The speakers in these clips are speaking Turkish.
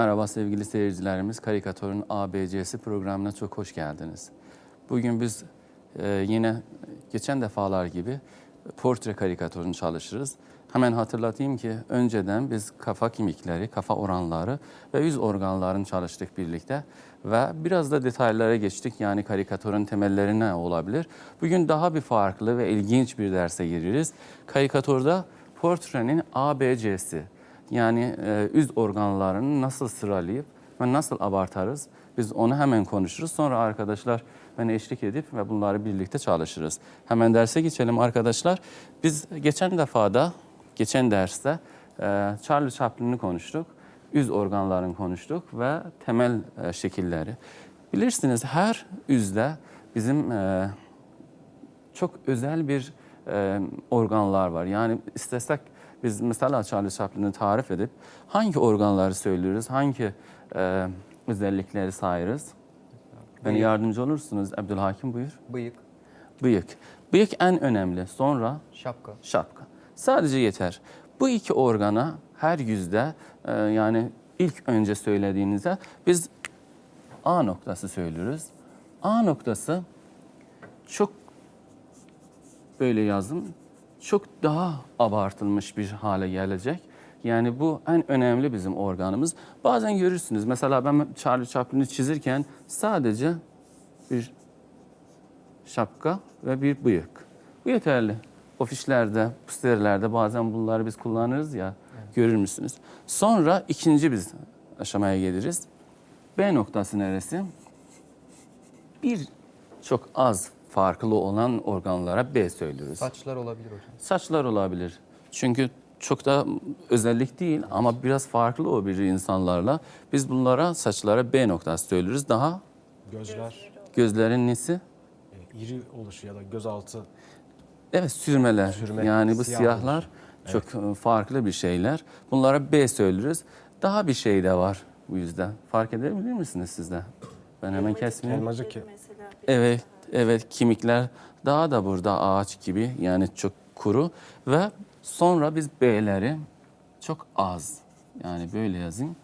Merhaba sevgili seyircilerimiz. Karikatörün ABC'si programına çok hoş geldiniz. Bugün biz e, yine geçen defalar gibi portre karikatürünü çalışırız. Hemen hatırlatayım ki önceden biz kafa kimikleri, kafa oranları ve yüz organlarını çalıştık birlikte. Ve biraz da detaylara geçtik. Yani karikatürün temelleri ne olabilir? Bugün daha bir farklı ve ilginç bir derse gireriz. Karikatürde portrenin ABC'si. Yani e, üz organlarını nasıl sıralayıp ve nasıl abartarız? Biz onu hemen konuşuruz. Sonra arkadaşlar bana eşlik edip ve bunları birlikte çalışırız. Hemen derse geçelim arkadaşlar. Biz geçen defada, geçen derste e, Charlie Chaplin'i konuştuk. Üz organlarını konuştuk ve temel e, şekilleri. Bilirsiniz her üzde bizim e, çok özel bir e, organlar var. Yani istesek biz mesela Charlie Chaplin'i tarif edip hangi organları söylüyoruz, hangi e, özellikleri sayırız? Beni yardımcı olursunuz. Abdülhakim buyur. Bıyık, Bıyık. Bıyık en önemli. Sonra şapka, şapka. Sadece yeter. Bu iki organa her yüzde e, yani ilk önce söylediğinizde biz A noktası söylüyoruz. A noktası çok böyle yazdım. Çok daha abartılmış bir hale gelecek. Yani bu en önemli bizim organımız. Bazen görürsünüz. Mesela ben Charlie Chaplin'i çizirken sadece bir şapka ve bir bıyık. Bu yeterli. Ofişlerde, posterlerde bazen bunları biz kullanırız ya. Görür müsünüz? Sonra ikinci biz aşamaya geliriz. B noktası neresi? Bir çok az farklı olan organlara B söylüyoruz. saçlar olabilir hocam. Saçlar olabilir. Çünkü çok da özellik değil ama biraz farklı o bir insanlarla. Biz bunlara saçlara B noktası söylüyoruz. Daha Gözler gözlerin nesi? e, iri oluşu ya da gözaltı Evet sürmeler. Sürme, yani bu siyah siyahlar çok e, farklı bir şeyler. Bunlara B söylüyoruz. Daha bir şey de var bu yüzden. Fark edebilir misiniz siz de? Ben hemen kesmeyeyim. elmacık ki Evet, evet kimikler daha da burada ağaç gibi yani çok kuru ve sonra biz B'leri çok az yani böyle yazayım.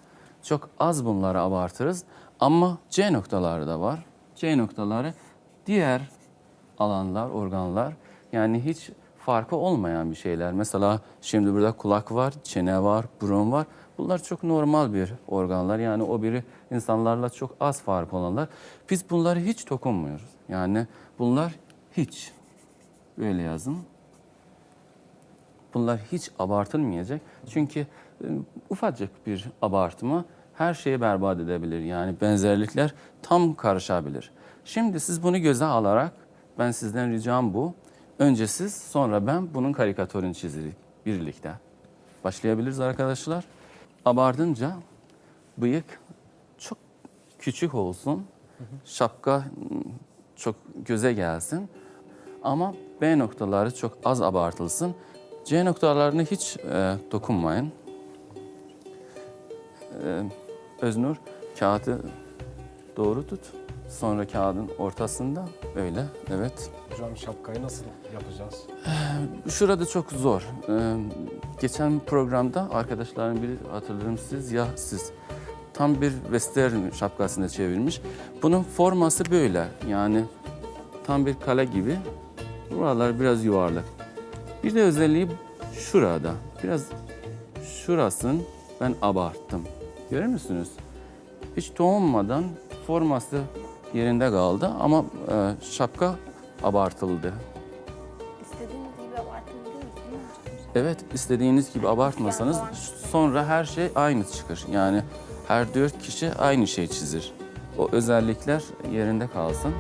Çok az bunları abartırız ama C noktaları da var. C noktaları diğer alanlar, organlar yani hiç farkı olmayan bir şeyler. Mesela şimdi burada kulak var, çene var, burun var. Bunlar çok normal bir organlar. Yani o biri insanlarla çok az fark olanlar. Biz bunları hiç dokunmuyoruz. Yani bunlar hiç. Böyle yazın. Bunlar hiç abartılmayacak. Çünkü e, ufacık bir abartma her şeyi berbat edebilir. Yani benzerlikler tam karışabilir. Şimdi siz bunu göze alarak ben sizden ricam bu. Önce siz sonra ben bunun karikatürünü çizelim birlikte. Başlayabiliriz arkadaşlar. Abartınca bıyık çok küçük olsun. Şapka çok göze gelsin. Ama B noktaları çok az abartılsın. C noktalarını hiç e, dokunmayın. E, Öznur kağıdı doğru tut. Sonra kağıdın ortasında öyle. Evet. hocam şapkayı nasıl yapacağız? Şurada çok zor. Ee, geçen programda arkadaşların biri hatırlarım siz ya siz tam bir western şapkasına çevirmiş. Bunun forması böyle yani tam bir kale gibi. Buralar biraz yuvarlak. Bir de özelliği şurada. Biraz şurasını ben abarttım. Görür müsünüz? Hiç doğmadan forması yerinde kaldı ama e, şapka abartıldı. İstediğiniz gibi hocam? Evet, istediğiniz gibi abartmasanız sonra her şey aynı çıkar. Yani her dört kişi aynı şey çizir. O özellikler yerinde kalsın.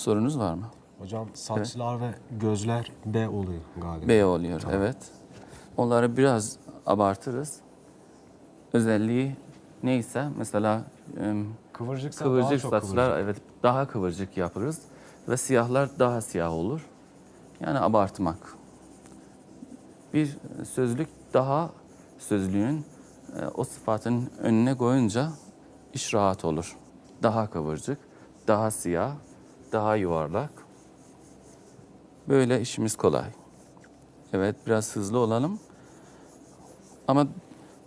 Sorunuz var mı? Hocam saçlar ve gözler B oluyor galiba. B oluyor, evet. Onları biraz abartırız. Özelliği neyse mesela em, Kıvırcıksa kıvırcık daha çok saçlar kıvırcık. evet daha kıvırcık yaparız ve siyahlar daha siyah olur. Yani abartmak. Bir sözlük daha sözlüğün e, o sıfatın önüne koyunca iş rahat olur. Daha kıvırcık, daha siyah, daha yuvarlak. Böyle işimiz kolay. Evet biraz hızlı olalım. Ama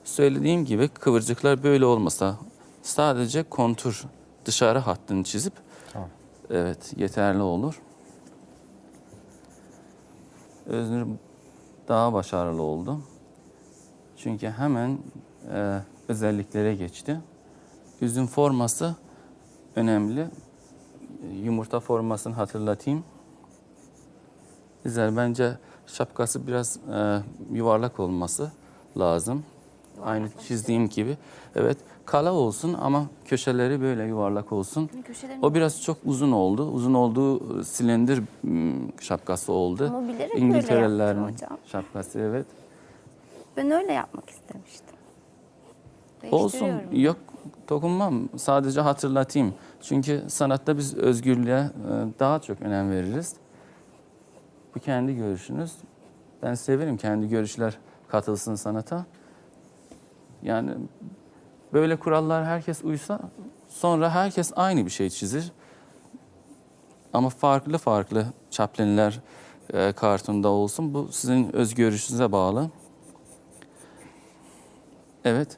söylediğim gibi kıvırcıklar böyle olmasa sadece kontur dışarı hattını çizip Tamam. evet yeterli olur. Öznur daha başarılı oldu. Çünkü hemen e, özelliklere geçti. Üzüm forması önemli. Yumurta formasını hatırlatayım. Güzel. Bence şapkası biraz e, yuvarlak olması lazım. Aynı çizdiğim gibi. Evet. Kala olsun ama köşeleri böyle yuvarlak olsun. Köşelerin O biraz çok uzun oldu. Uzun olduğu e, silindir şapkası oldu. Ama bilerek öyle İngilterelilerin yaptım hocam. şapkası evet. Ben öyle yapmak istemiştim. Olsun. Yok dokunmam. Sadece hatırlatayım. Çünkü sanatta biz özgürlüğe e, daha çok önem veririz. Bu kendi görüşünüz. Ben severim kendi görüşler katılsın sanata. Yani böyle kurallar herkes uysa sonra herkes aynı bir şey çizir. Ama farklı farklı çaplinler e, olsun. Bu sizin öz görüşünüze bağlı. Evet.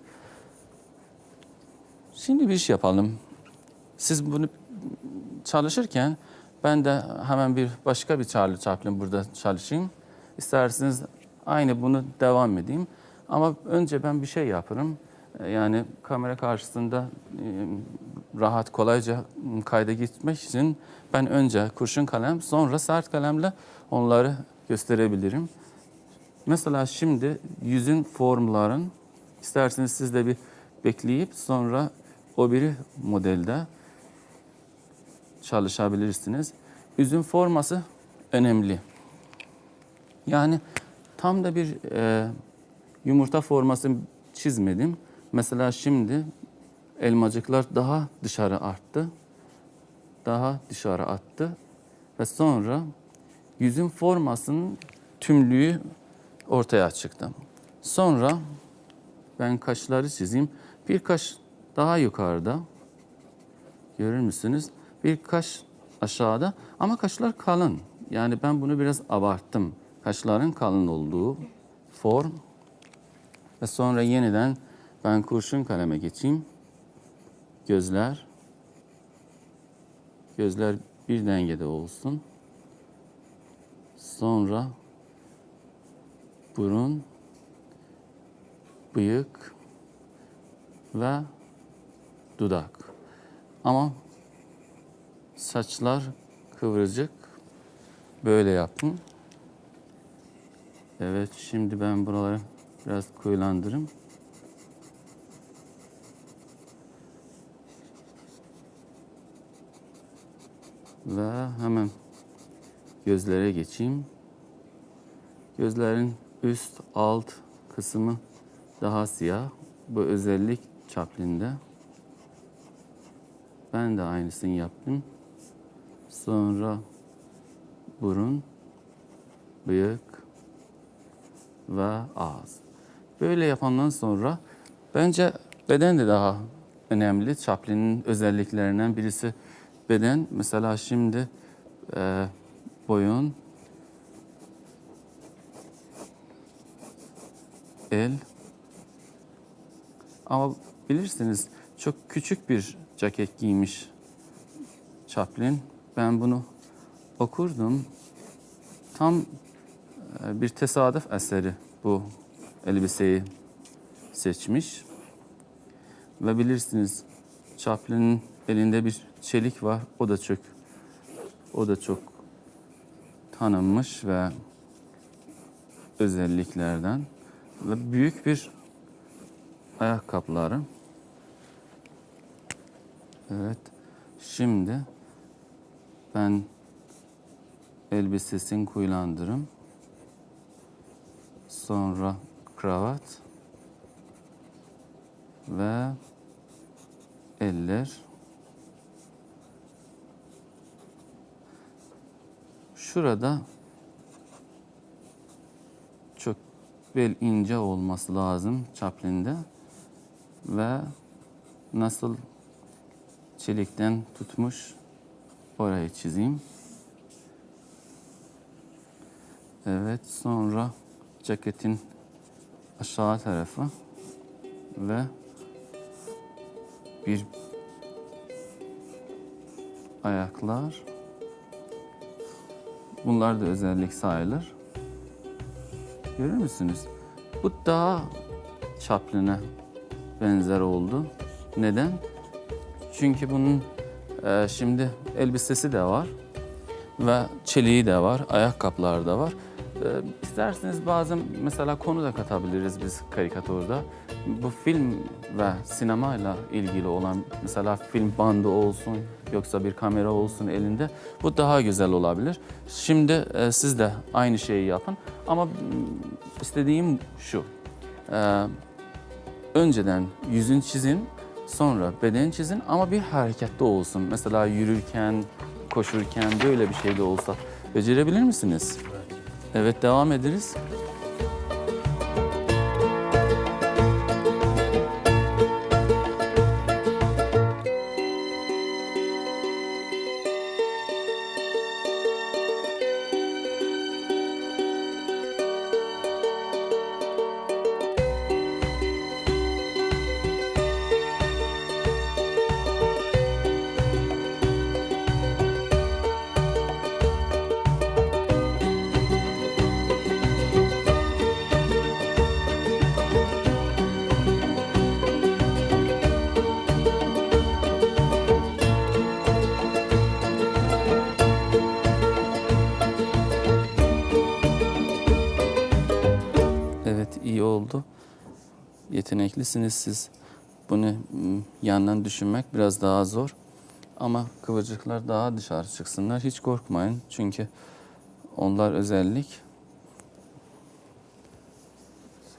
Şimdi bir iş yapalım. Siz bunu çalışırken ben de hemen bir başka bir Charlie Chaplin burada çalışayım. İsterseniz aynı bunu devam edeyim. Ama önce ben bir şey yaparım. Ee, Yani kamera karşısında e, rahat kolayca kayda gitmek için ben önce kurşun kalem sonra sert kalemle onları gösterebilirim. Mesela şimdi yüzün formların isterseniz siz de bir bekleyip sonra o biri modelde çalışabilirsiniz. Yüzün forması önemli. Yani tam da bir e, yumurta forması çizmedim. Mesela şimdi elmacıklar daha dışarı arttı. Daha dışarı attı. Ve sonra yüzün formasının tümlüğü ortaya çıktı. Sonra ben kaşları çizeyim. Bir kaş daha yukarıda. Görür müsünüz? Bir kaş aşağıda ama kaşlar kalın. Yani ben bunu biraz abarttım. Kaşların kalın olduğu form. Ve sonra yeniden ben kurşun kaleme geçeyim. Gözler. Gözler bir dengede olsun. Sonra burun, bıyık ve dudak. Ama saçlar kıvırcık. Böyle yaptım. Evet, şimdi ben buraları biraz koyulandırırım. Ve hemen gözlere geçeyim. Gözlerin üst alt kısmı daha siyah. Bu özellik Chaplin'de. Ben de aynısını yaptım. Sonra burun, bıyık ve ağız. Böyle yapandan sonra bence beden de daha önemli. Chaplin'in özelliklerinden birisi beden. Mesela şimdi e, boyun, el. Ama bilirsiniz çok küçük bir ceket giymiş Chaplin. Ben bunu okurdum. Tam e, bir tesadüf eseri bu elbiseyi seçmiş. Ve bilirsiniz Chaplin'in elinde bir çelik var. O da çok o da çok tanınmış ve özelliklerden ve büyük bir ayakkabıları. Evet. Şimdi ben elbisesini kuylandırım. Sonra kravat ve eller. Şurada çok bel ince olması lazım çaplinde ve nasıl çelikten tutmuş orayı çizeyim. Evet sonra ceketin aşağı tarafı ve bir ayaklar. Bunlar da özellik sayılır. Görür müsünüz? Bu daha Chaplin'e benzer oldu. Neden? Çünkü bunun e, şimdi elbisesi de var ve çeliği de var, ayakkabılar da var. E, isterseniz bazen mesela konu da katabiliriz biz karikatürde. Bu film ve sinemayla ilgili olan mesela film bandı olsun yoksa bir kamera olsun elinde bu daha güzel olabilir. Şimdi e, siz de aynı şeyi yapın ama istediğim şu. E, önceden yüzün çizin, sonra beden çizin ama bir harekette olsun. Mesela yürürken, koşurken böyle bir şey de olsa. Becerebilir misiniz? Evet, devam ederiz. İyi oldu. Yeteneklisiniz siz. Bunu yandan düşünmek biraz daha zor. Ama kıvırcıklar daha dışarı çıksınlar. Hiç korkmayın. Çünkü onlar özellik.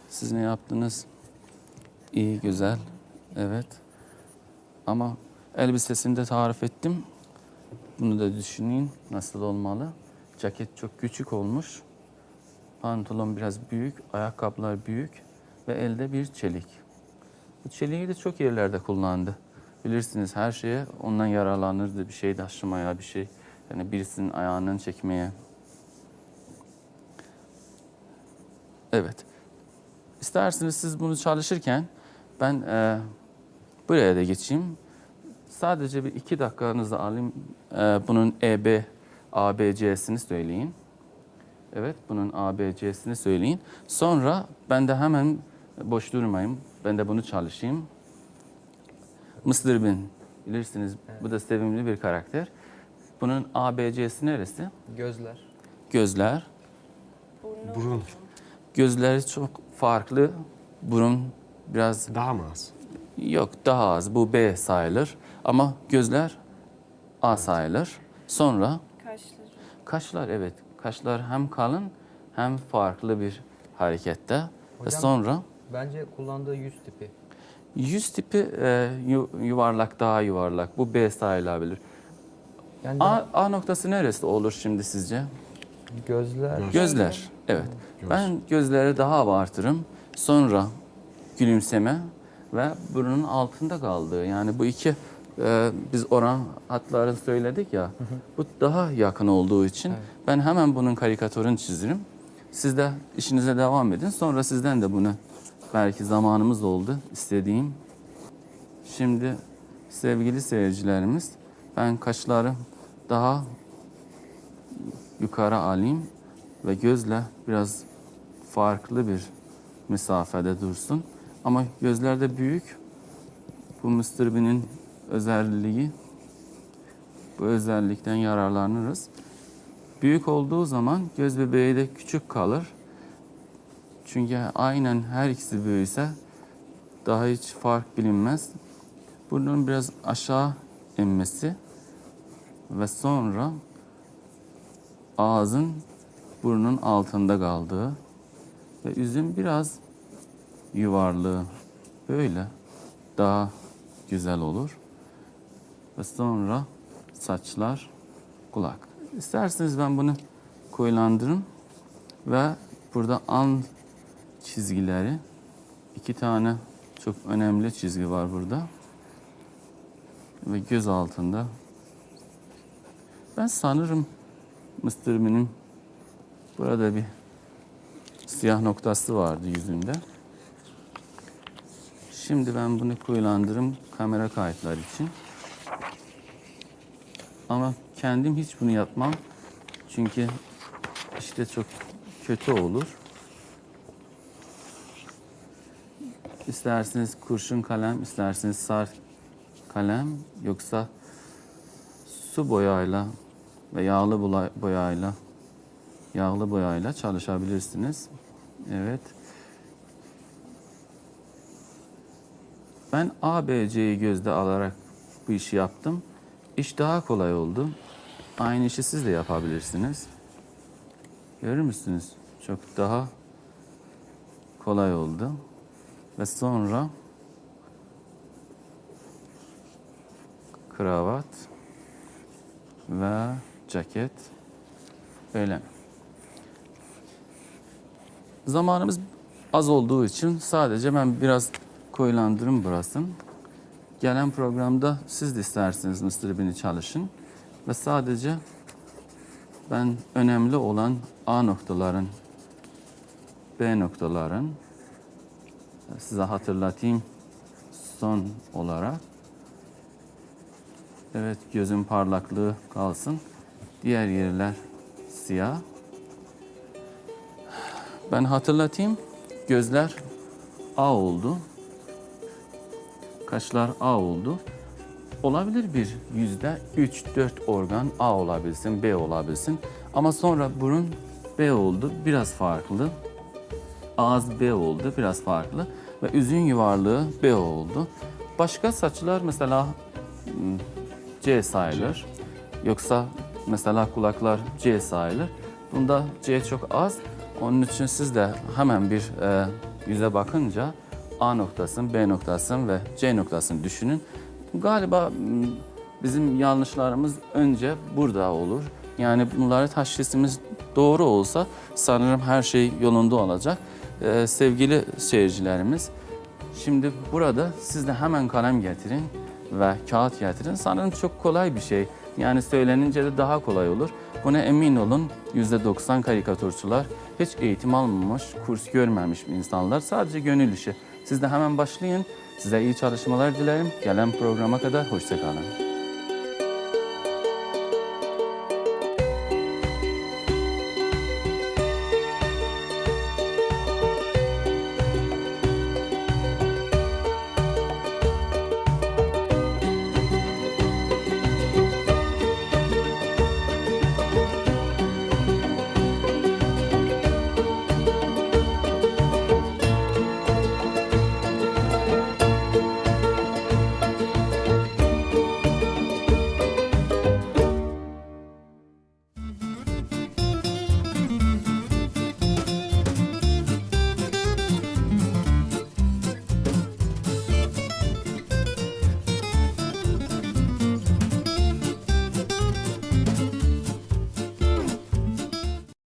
Siz ne yaptınız? İyi, güzel. Evet. Ama elbisesini de tarif ettim. Bunu da düşünün nasıl olmalı. Ceket çok küçük olmuş. Pantolon biraz büyük, ayakkabılar büyük ve elde bir çelik. Bu çeliği de çok yerlerde kullandı. Bilirsiniz her şeye ondan yararlanırdı. Bir şey taşımaya, bir şey yani birisinin ayağından çekmeye. Evet. İsterseniz siz bunu çalışırken ben e, buraya da geçeyim. Sadece bir iki dakikanızı alayım. E, bunun EB, ABC'sini söyleyin. Evet, bunun ABC'sini söyleyin. Sonra ben de hemen boş durmayayım. Ben de bunu çalışayım. Mr. Bean, bilirsiniz bu da sevimli bir karakter. Bunun ABC'si neresi? Gözler. Gözler. Burnu Burun Gözleri çok farklı. Burun biraz daha mı az? yok daha az. Bu B sayılır. Ama gözler A sayılır. Sonra kaşları. kaşlar evet. Kaşlar hem kalın hem farklı bir harekette. Ve Hocam- sonra Bence kullandığı yüz tipi. Yüz tipi e, yu- yuvarlak, daha yuvarlak. Bu B sayılabilir. Yani A, A noktası neresi olur şimdi sizce? gözler. Gözler. Evet. Göz. Ben gözleri daha abartırım. Sonra gülümseme ve burnun altında kaldığı. Yani bu iki e, biz oran hatları söyledik ya. Bu daha yakın olduğu için Evet. ben hemen bunun karikatürünü çizerim. Siz de işinize devam edin. Sonra sizden de bunu belki zamanımız oldu istediğim. Şimdi sevgili seyircilerimiz ben kaşları daha yukarı alayım ve gözle biraz farklı bir mesafede dursun. Ama gözlerde büyük. Bu Mr. Özelliği. Bu özellikten yararlanırız. Büyük olduğu zaman göz bebeği de küçük kalır. Çünkü aynen her ikisi büyüse daha hiç fark bilinmez. Burnun biraz aşağı inmesi ve sonra ağzın burnun altında kaldığı ve yüzün biraz yuvarlığı böyle daha güzel olur. Ve sonra saçlar, kulak. İsterseniz ben bunu koyulandırırım ve burada an çizgileri iki tane çok önemli çizgi var burada. Ve göz altında. Ben sanırım. Bean'in burada bir siyah noktası vardı yüzünde. Şimdi ben bunu koyulandırırım kamera kayıtları için. Ama kendim hiç bunu yapmam. Çünkü işte çok kötü olur. İsterseniz kurşun kalem, isterseniz sar kalem, yoksa su boyayla ve yağlı boyayla yağlı boyayla çalışabilirsiniz. Evet. Ben A, B, C'yi gözde alarak bu işi yaptım. İş daha kolay oldu. Aynı işi siz de yapabilirsiniz. Görür müsünüz? Çok daha kolay oldu. Ve sonra kravat ve ceket böyle. Zamanımız az olduğu için sadece ben biraz koyulandırım burasın. Gelen programda siz de isterseniz. Bean'i çalışın. Ve sadece ben önemli olan A noktaların, B noktaların size hatırlatayım son olarak. Evet gözün parlaklığı kalsın. Diğer yerler siyah. Ben hatırlatayım. Gözler A oldu. Kaşlar A oldu. Olabilir bir yüzde 3-4 organ A olabilsin, B olabilsin. Ama sonra burun B oldu, biraz farklı. Ağız B oldu, biraz farklı. Ve üzün yuvarlığı B oldu. Başka saçlar mesela hmm, C sayılır. Yoksa mesela kulaklar C sayılır. Bunda C çok az. Onun için siz de hemen bir e, yüze bakınca A noktasını, B noktasını ve C noktasını düşünün. Galiba bizim yanlışlarımız önce burada olur. Yani bunları teşhisimiz doğru olsa sanırım her şey yolunda olacak. E, sevgili seyircilerimiz, Şimdi burada siz de hemen kalem getirin ve kağıt getirin. Sanırım çok kolay bir şey. Yani söylenince de daha kolay olur. Buna emin olun %90 karikatürçüler hiç eğitim almamış, kurs görmemiş insanlar. Sadece gönül işi. Siz de hemen başlayın. Size iyi çalışmalar dilerim. Gelen programa kadar hoşçakalın.